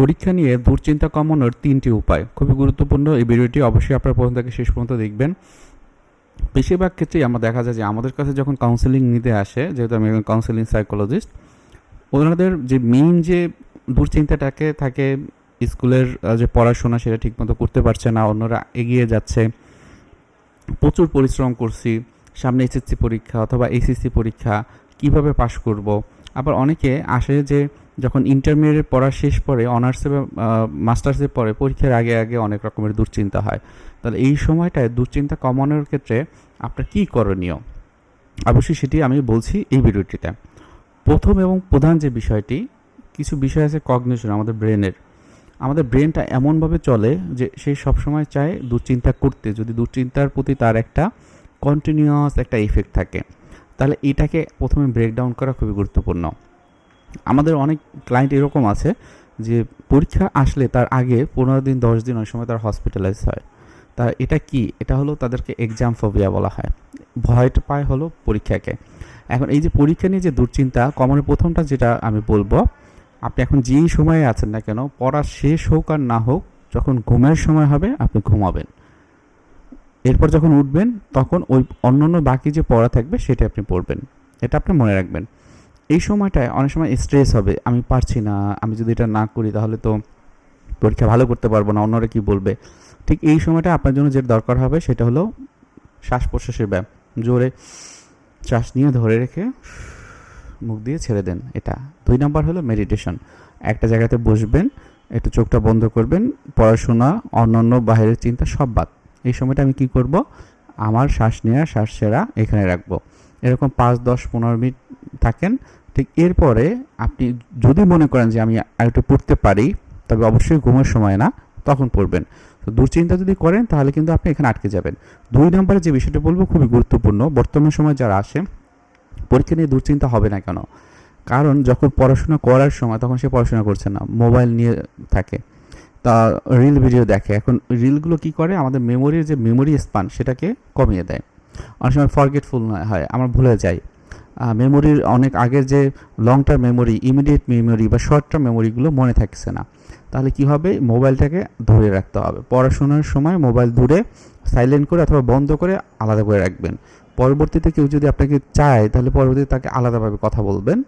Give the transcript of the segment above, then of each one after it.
পরীক্ষা নিয়ে দুশ্চিন্তা কমানোর তিনটি উপায়। খুবই গুরুত্বপূর্ণ। এই ভিডিওটি অবশ্যই আপনার প্রথম থেকে শেষ পর্যন্ত দেখবেন। বেশিরভাগ ক্ষেত্রেই আমরা দেখা যায় যে আমাদের কাছে যখন কাউন্সেলিং নিতে আসে, যেহেতু আমি একজন কাউন্সেলিং সাইকোলজিস্ট ওনাদের যে মেইন যে দুশ্চিন্তাটাকে থাকে স্কুলের যে পড়াশোনা সেটা ঠিকমতো করতে পারছে না, অন্যরা এগিয়ে যাচ্ছে, প্রচুর পরিশ্রম করছি, সামনে এসএসসি পরীক্ষা অথবা এইচএসসি পরীক্ষা কীভাবে পাশ করব, আবার অনেকে আসে যে যখন ইন্টারমিডিয়েট পড়া শেষ পরে অনার্সে মাস্টার্সে পরে পরীক্ষার আগে আগে অনেক রকমের দুশ্চিন্তা হয়। তাহলে এই সময়টায় দুশ্চিন্তা কমানোর ক্ষেত্রে আপনার কী করণীয়? অবশ্যই সেটি আমি বলছি এই ভিডিওটিতে। প্রথম এবং প্রধান যে বিষয়টি, কিছু বিষয় আছে কগনিশন আমাদের ব্রেনের আমাদের ব্রেনটা এমনভাবে চলে যে সে সবসময় চায় দুশ্চিন্তা করতে। যদি দুশ্চিন্তার প্রতি তার একটা কন্টিনিউয়াস একটা ইফেক্ট থাকে, তাহলে এটাকে প্রথমে ব্রেকডাউন করা খুবই গুরুত্বপূর্ণ। আমাদের অনেক ক্লায়েন্ট এরকম আছে যে পরীক্ষা আসলে তার আগে পনেরো দিন, দশ দিন ওই সময় তার হসপিটালাইজ হয়। তা এটা কি? এটা হলো তাদেরকে এক্সাম ফোবিয়া বলা হয়। ভয়টা পায় হলো পরীক্ষাকে। এখন এই যে পরীক্ষা নিয়ে যে দুশ্চিন্তা কমনের প্রথমটা যেটা আমি বলব, আপনি এখন যেই সময়ে আছেন না কেন, পড়া শেষ হোক আর না হোক, যখন ঘুমের সময় হবে, আপনি ঘুমাবেন। এরপর যখন উঠবেন, তখন ওই অন্যান্য বাকি যে পড়া থাকবে, সেটা আপনি পড়বেন। এটা আপনি মনে রাখবেন। এই সময়টায় অনেক সময় স্ট্রেস হবে। আমি পারছি না, আমি যদি এটা না করি তাহলে তো পরীক্ষা ভালো করতে পারব না, অন্যরা কি বলবে? ঠিক এই সময়টা আপনার জন্য যেটা দরকার হবে সেটা হলো শ্বাস প্রশ্বাসের ব্যায়াম। জোরে শ্বাস নিয়ে ধরে রেখে মুখ দিয়ে ছেড়ে দেন এটা। দুই নাম্বার হলো মেডিটেশন একটা জায়গাতে বসবেন, একটু চোখটা বন্ধ করবেন, পড়াশোনা, অন্যান্য বাইরের চিন্তা সব বাদ। এই সময়টা আমি কি করব? আমার শ্বাস নেওয়া শ্বাস সেরা এখানে রাখব। এরকম পাঁচ, দশ, পনেরো মিনিট থাকেন ঠিক এরপরে আপনি যদি মনে করেন যে আমি আর একটু পড়তে পারি, তবে অবশ্যই ঘুমের সময় না, তখন পড়বেন। তো দুশ্চিন্তা যদি করেন, তাহলে কিন্তু আপনি এখানে আটকে যাবেন। দুই নম্বরে যে বিষয়টা বলব খুবই গুরুত্বপূর্ণ, বর্তমান সময় যারা আসে, পরীক্ষা নিয়ে দুশ্চিন্তা হবে না কেন? কারণ যখন পড়াশোনা করার সময়, তখন সে পড়াশোনা করছে না, মোবাইল নিয়ে থাকে, তা রিল ভিডিও দেখে। এখন রিলগুলো কি করে? আমাদের মেমোরির যে মেমোরি স্পান সেটাকে কমিয়ে দেয়। অনেক সময় ফরগেটফুল হয়, আমরা ভুলে যাই। মেমোরির অনেক আগের যে long term memory immediate memory বা শর্ট টার্ম মেমোরিগুলো মনে থাকছে না। তাহলে কি হবে? মোবাইলটাকে ধরে রাখতে হবে। পড়াশোনার সময় মোবাইল দূরে সাইলেন্ট করে অথবা বন্ধ করে আলাদা করে রাখবেন। পরবর্তীতে কেউ যদি আপনাকে চায়, তাহলে পরবর্তীতে তাকে আলাদাভাবে কথা বলবেন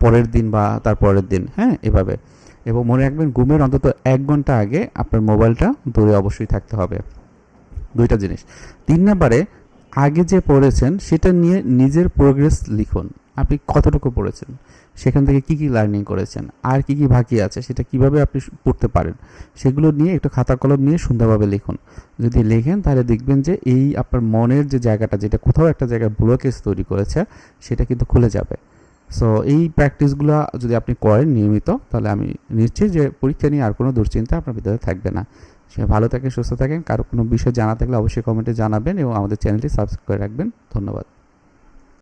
পরের দিন বা তার পরের দিন হ্যাঁ এভাবে। এবং মনে রাখবেন, ঘুমের অন্তত এক ঘণ্টা আগে আপনার মোবাইলটা দূরে অবশ্যই থাকতে হবে। দুইটা জিনিস। তিন নম্বরে আগে যে পড়েছেন, সেটা নিয়ে নিজের প্রোগ্রেস লিখুন। আপনি কতটুকু পড়েছেন? সেখান থেকে কি কি লার্নিং করেছেন? আর কি কি বাকি আছে? সেটা কীভাবে আপনি পড়তে পারেন? সেগুলো নিয়ে একটু খাতা কলম নিয়ে সুন্দরভাবে লিখুন। যদি লেখেন, তাহলে দেখবেন যে এই আপনার মনের যে জায়গাটা, যেটা কোথাও একটা জায়গায় ব্লকেজ তৈরি করেছে, সেটা কিন্তু খুলে যাবে। সো এই প্র্যাকটিসগুলো যদি আপনি করেন নিয়মিত, তাহলে আমি নিশ্চিত যে পরীক্ষা নিয়ে আর কোনো দুশ্চিন্তা আপনার ভিতরে থাকবে না। সে ভালো থাকেন, সুস্থ থাকেন। কারও কোনো বিষয় জানা থাকলে অবশ্যই কমেন্টে জানাবেন এবং আমাদের চ্যানেলটি সাবস্ক্রাইব করে রাখবেন। ধন্যবাদ।